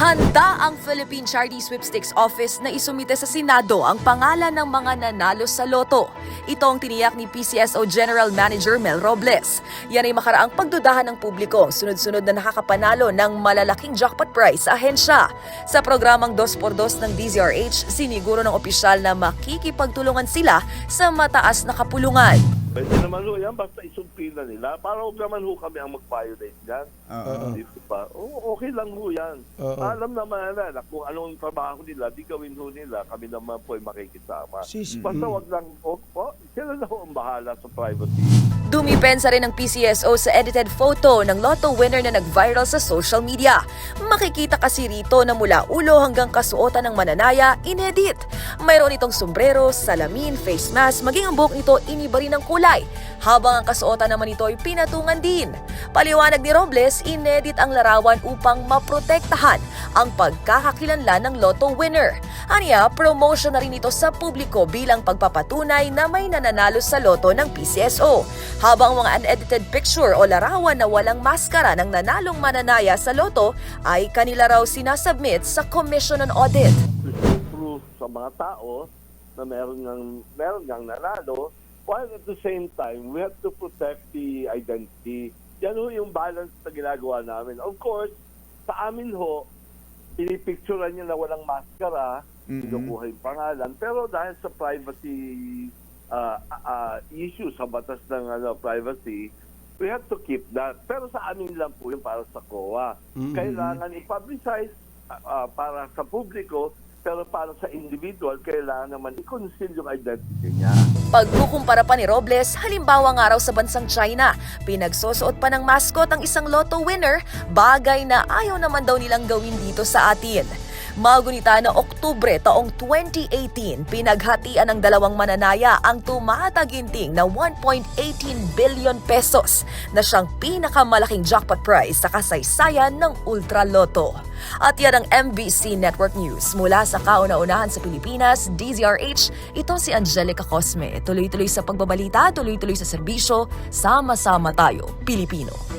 Handa ang Philippine Charity Sweepstakes Office na isumite sa Senado ang pangalan ng mga nanalo sa loto. Ito ang tiniyak ni PCSO General Manager Mel Robles. Yan ay makaraang pagdudahan ng publiko sunod-sunod na nakakapanalo ng malalaking jackpot prize sa ahensya. Sa programang 2x2 ng DZRH, siniguro ng opisyal na makikipagtulungan sila sa mataas na kapulungan. Pwede naman ho yan, basta isumpi na nila. Para huwag naman ho kami ang mag-violate dyan. Oo. Dito pa. Oo, okay lang ho yan. Oo. Alam naman na, na kung anong trabaho nila, di gawin ho nila. Kami naman po ay makikisama. Sis- Basta Mm. wag lang, oh, po, sila na ho ang bahala sa privacy. Dumipensa rin ng PCSO sa edited photo ng lotto winner na nag-viral sa social media. Makikita kasi rito na mula ulo hanggang kasuotan ng mananaya, inedit. Mayroon itong sombrero, salamin, face mask, maging ang buhok nito iniba rin ng kulay. Habang ang kasuotan naman nito ay pinatungan din. Paliwanag ni Robles, inedit ang larawan upang maprotektahan ang pagkakakilanlan ng lotto winner. Aniya, promotion na rin ito sa publiko bilang pagpapatunay na may nananalo sa loto ng PCSO. Habang mga unedited picture o larawan na walang maskara ng nanalong mananaya sa loto ay kanila raw sinasubmit sa Commission on Audit. proof sa mga tao na meron ng meron ng nanalo while at the same time we have to protect the identity. Yan ho yung balance na ginagawa namin. Of course, sa amin ho, pinipicturean niya na walang maskara, Mhm. kinukuha yung pangalan, pero dahil sa privacy uh, uh, issue sa batas ng ano, privacy, we have to keep that. Pero sa amin lang po yung para sa COA. Mhm. Kailangan i-publicize uh, uh, para sa publiko, pero para sa individual, kailangan naman i-conceal yung identity niya. Pagkukumpara pa ni Robles, halimbawa nga raw sa bansang China, pinagsusuot pa ng mascot ang isang lotto winner, bagay na ayaw naman daw nilang gawin dito sa atin. Magunita na Oktubre taong 2018, pinaghatian ng dalawang mananaya ang tumataginting na 1.18 billion pesos na siyang pinakamalaking jackpot prize sa kasaysayan ng Ultra Lotto. At yan ang MBC Network News. Mula sa kauna-unahan sa Pilipinas, DZRH, ito si Angelica Cosme. Tuloy-tuloy sa pagbabalita, tuloy-tuloy sa serbisyo, sama-sama tayo, Pilipino.